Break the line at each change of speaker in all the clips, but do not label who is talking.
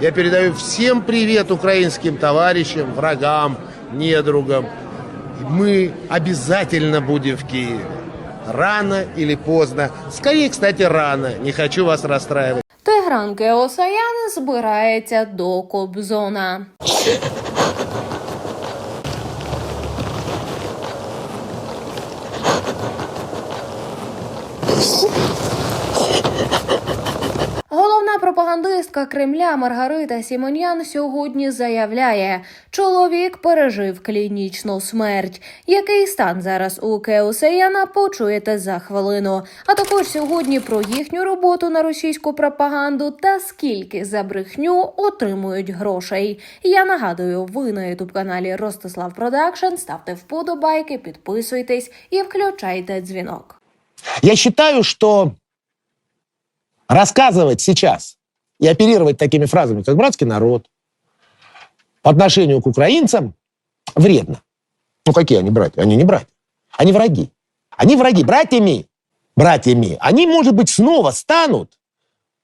Я передаю всем привет украинским товарищам, врагам, недругам. Мы обязательно будем в Киеве. Рано или поздно. Скорее, кстати, рано. Не хочу вас расстраивать.
Тигран Геосаян збирається до Кобзона. Пропагандистка Кремля Маргарита Сімоньян сьогодні заявляє, чоловік пережив клінічну смерть. Який стан зараз у Кеосаяна почуєте за хвилину. А також сьогодні про їхню роботу на російську пропаганду та скільки за брехню отримують грошей. Я нагадую, ви на ютуб каналі Ростислав Продакшн. Ставте вподобайки, підписуйтесь і включайте дзвінок.
Я считаю, что рассказывать сейчас и оперировать такими фразами, как братский народ, по отношению к украинцам вредно. Ну какие они братья? Они не братья. Они враги. Они враги. Братьями, братьями, они, может быть, снова станут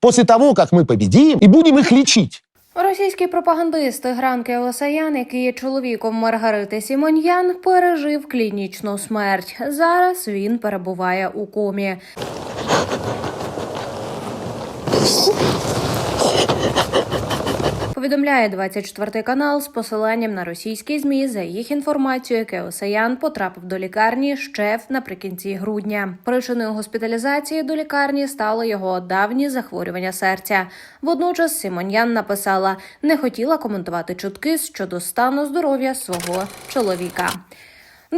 после того, как мы победим, и будем их лечить.
Російський пропагандист Тигран Кеосаян, який є чоловіком Маргарити Сімоньян, пережив клінічну смерть. Зараз він перебуває у комі. Повідомляє 24 канал з посиланням на російські змі. За їх інформацією, Кеосаян потрапив до лікарні ще наприкінці грудня. Причиною госпіталізації до лікарні стало його давні захворювання серця. Водночас Сімоньян написала, не хотіла коментувати чутки щодо стану здоров'я свого чоловіка.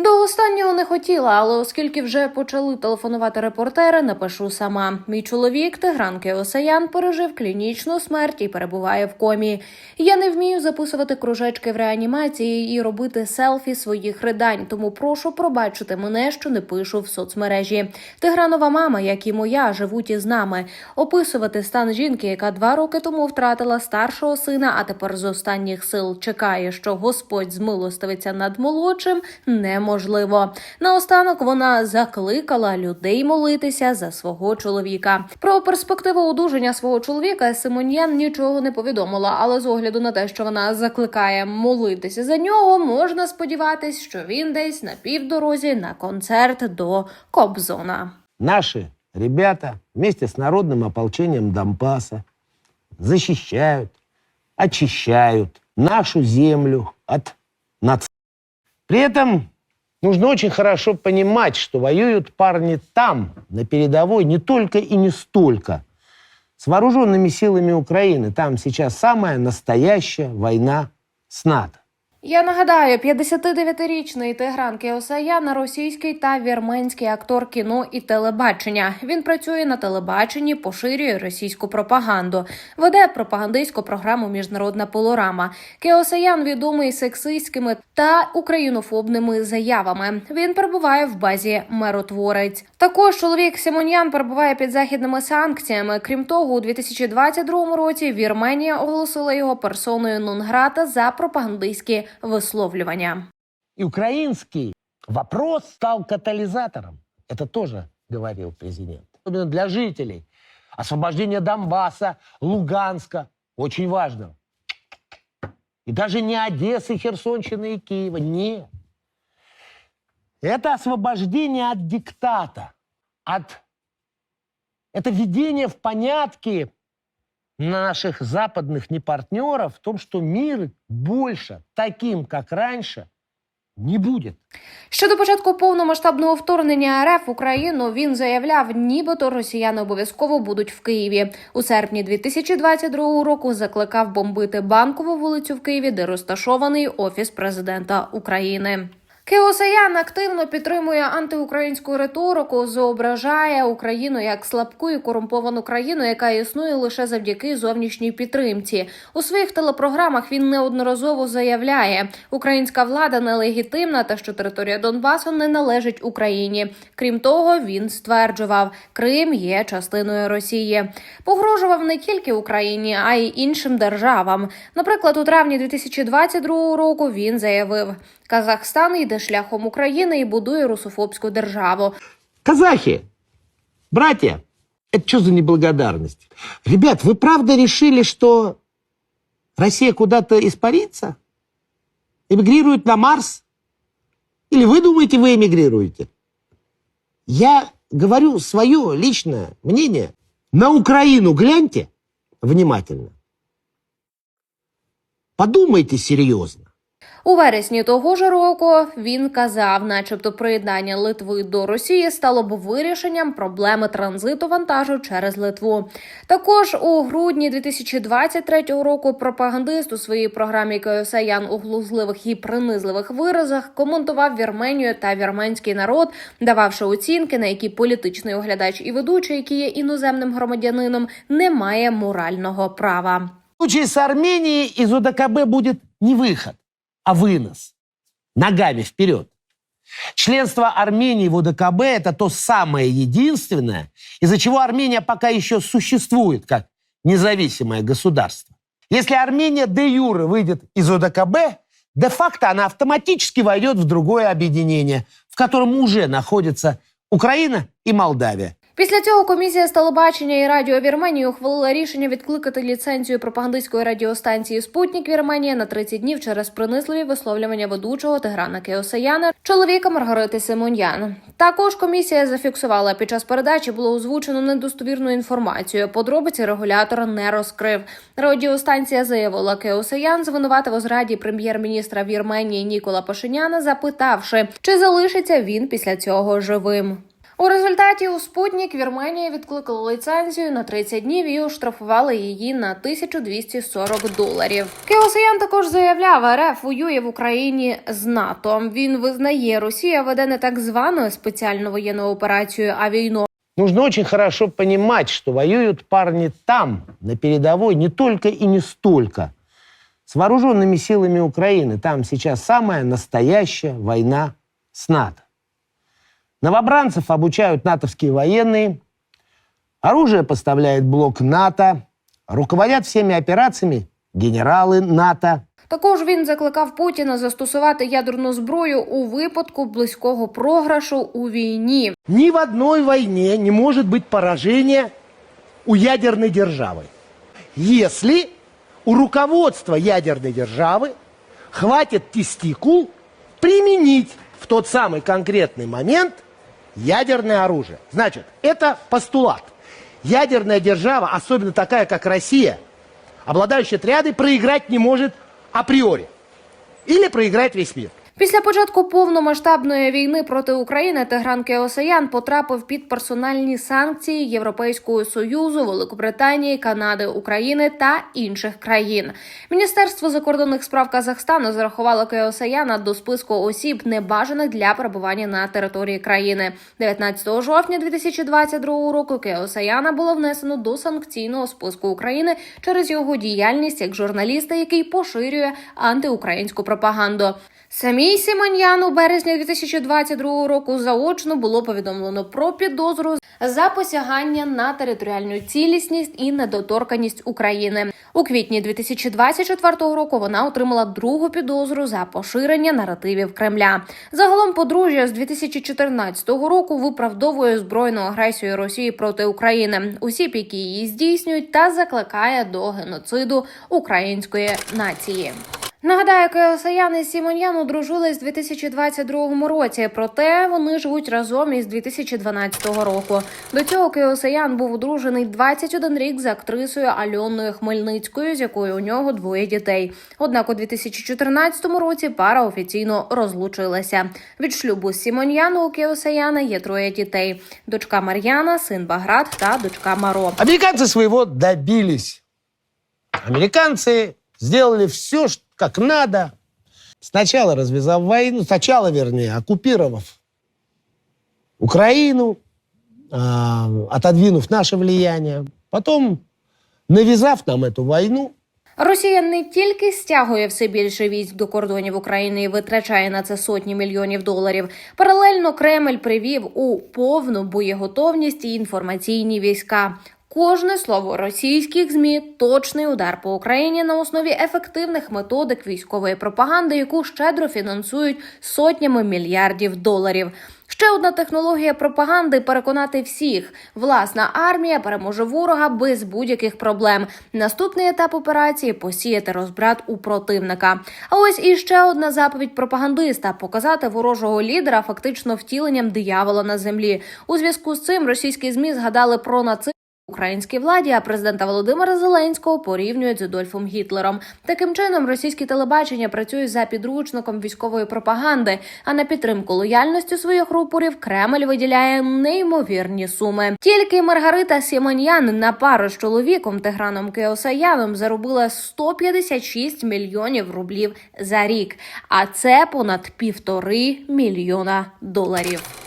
До останнього не хотіла, але оскільки вже почали телефонувати репортери, напишу сама. Мій чоловік Тигран Кеосаян пережив клінічну смерть і перебуває в комі. Я не вмію записувати кружечки в реанімації і робити селфі своїх ридань, тому прошу пробачити мене, що не пишу в соцмережі. Тигранова мама, як і моя, живуть із нами. Описувати стан жінки, яка два роки тому втратила старшого сина, а тепер з останніх сил чекає, що Господь змилостивиться над молодшим, неможливо. Наостанок вона закликала людей молитися за свого чоловіка. Про перспективу одужання свого чоловіка Симоньян нічого не повідомила, але з огляду на те, що вона закликає молитися за нього, можна сподіватись, що він десь на півдорозі на концерт до Кобзона.
Наши ребята вместе с народным ополчением Донбасса защищают, очищают нашу землю от нацистов. При этом нужно очень хорошо понимать, что воюют парни там, на передовой, не только и не столько с вооруженными силами Украины. Там сейчас самая настоящая война с НАТО.
Я нагадаю, 59-річний Тигран Кеосаян – російський та вірменський актор кіно і телебачення. Він працює на телебаченні, поширює російську пропаганду, веде пропагандистську програму Міжнародна пилорама. Кеосаян відомий сексистськими та українофобними заявами. Він перебуває в базі Меротворець. Також чоловік Симоньян перебуває під західними санкціями. Крім того, у 2022 році Вірменія оголосила його персоною нон-грата за пропагандистські висловлювання.
И украинский вопрос стал катализатором. Это тоже говорил президент. Особенно для жителей. Освобождение Донбасса, Луганска. Очень важно. И даже не Одессы, Херсонщины и Киева. Нет. Это освобождение от диктата. От... Это введение в понятки наших западных непартнеров в том, что мир больше таким, как раньше, не будет.
Щодо початку повномасштабного вторгнення РФ в Україну він заявляв, нібито росіяни обов'язково будуть в Києві. У серпні 2022 року закликав бомбити банкову вулицю в Києві, де розташований офіс президента України. Кеосаян активно підтримує антиукраїнську риторику, зображає Україну як слабку і корумповану країну, яка існує лише завдяки зовнішній підтримці. У своїх телепрограмах він неодноразово заявляє, українська влада нелегітимна та що територія Донбасу не належить Україні. Крім того, він стверджував, Крим є частиною Росії. Погрожував не тільки Україні, а й іншим державам. Наприклад, у травні 2022 року він заявив. Казахстан йде шляхом України і будує русофобську державу.
Казахи, братья, это что за неблагодарность? Ребят, вы правда решили, что Россия куда-то испарится? Эмигрирует на Марс? Или вы думаете, вы эмигрируете? Я говорю свое личное мнение. На Украину гляньте внимательно. Подумайте серьезно.
У вересні того ж року він казав, начебто, приєднання Литви до Росії стало б вирішенням проблеми транзиту вантажу через Литву. Також у грудні 2023 року пропагандист у своїй програмі Косаян у глузливих і принизливих виразах коментував Вірменію та вірменський народ, дававши оцінки, на які політичний оглядач і ведучий, який є іноземним громадянином, не має морального права.
В случае с Арменией из ОДКБ будет не выход, а вынос. Ногами вперед. Членство Армении в ОДКБ – это то самое единственное, из-за чего Армения пока еще существует как независимое государство. Если Армения де юре выйдет из ОДКБ, де-факто она автоматически войдет в другое объединение, в котором уже находятся Украина и Молдавия.
Після цього комісія з телебачення і радіо Вірменії ухвалила рішення відкликати ліцензію пропагандистської радіостанції Спутник Вірменія на 30 днів через принизливі висловлювання ведучого Тиграна Кеосаяна, чоловіка Маргарити Симоньян. Також комісія зафіксувала під час передачі було озвучено недостовірну інформацію. Подробиці регулятор не розкрив. Радіостанція заявила, Кеосаян звинуватив у зраді прем'єр-міністра Вірменії Нікола Пашиняна, запитавши, чи залишиться він після цього живим. У результаті у Спутник Вірменія відкликала ліцензію на 30 днів і оштрафували її на 1240 доларів. Кеосаян також заявляв, РФ воює в Україні з НАТО. Він визнає, Росія веде не так звану спеціальну воєнну операцію, а війну.
Нужно очень хорошо понимать, что воюют парни там, на передовой, не только и не столько с вооруженными силами Украины. Там сейчас самая настоящая война с НАТО. Новобранцев обучают натовские военные, оружие поставляет блок НАТО, руководят всеми операциями генералы НАТО.
Також він закликав Путіна застосувати ядерну зброю у випадку близького програшу у війні.
Ни в одной войне не может быть поражения у ядерной державы, если у руководства ядерной державы хватит тестикул применить в тот самый конкретный момент ядерное оружие. Значит, это постулат. Ядерная держава, особенно такая, как Россия, обладающая триадой, проиграть не может априори. Или проиграть весь мир.
Після початку повномасштабної війни проти України Тигран Кеосаян потрапив під персональні санкції Європейського союзу, Великобританії, Канади, України та інших країн. Міністерство закордонних справ Казахстану зарахувало Кеосаяна до списку осіб, небажаних для перебування на території країни. 19 жовтня 2022 року Кеосаяна було внесено до санкційного списку України через його діяльність як журналіста, який поширює антиукраїнську пропаганду. Самій Сіманьян у березні 2022 року заочно було повідомлено про підозру за посягання на територіальну цілісність і недоторканість України. У квітні 2024 року вона отримала другу підозру за поширення наративів Кремля. Загалом подружжя з 2014 року виправдовує збройну агресію Росії проти України, осіб, які її здійснюють, та закликає до геноциду української нації. Нагадаю, Кеосаян і Сімоньян одружились у 2022 році, проте вони живуть разом із 2012 року. До цього Кеосаян був одружений 21 рік з актрисою Альоною Хмельницькою, з якою у нього двоє дітей. Однак у 2014 році пара офіційно розлучилася. Від шлюбу з Сімоньяну у Кеосаяна є троє дітей: дочка Мар'яна, син Баграт та дочка Маро.
Американцы своего добились. Американцы сделали все, ш- как надо. Сначала развязав войну, сначала, вернее, оккупировав Украину, а, отодвинув наше влияние, потом навязав нам эту войну,
Росія не тільки стягує все більше військ до кордонів України і витрачає на це сотні мільйонів доларів. Паралельно Кремль привів у повну боєготовність і інформаційні війська. Кожне слово російських змі точний удар по Україні на основі ефективних методик військової пропаганди, яку щедро фінансують сотнями мільярдів доларів. Ще одна технологія пропаганди переконати всіх: власна армія переможе ворога без будь-яких проблем. Наступний етап операції посіяти розбрат у противника. А ось і ще одна заповідь пропагандиста показати ворожого лідера фактично втіленням диявола на землі. У зв'язку з цим російські змі згадали про нацизм Українській владі, а президента Володимира Зеленського порівнюють з Адольфом Гітлером. Таким чином, російське телебачення працює за підручником військової пропагаги. А на підтримку лояльності своїх рупорів Кремль виділяє неймовірні суми. Тільки Маргарита Сімоньян на пару з чоловіком Тиграном Кеосаявим заробила 156 мільйонів рублів за рік. А це понад півтори мільйона доларів.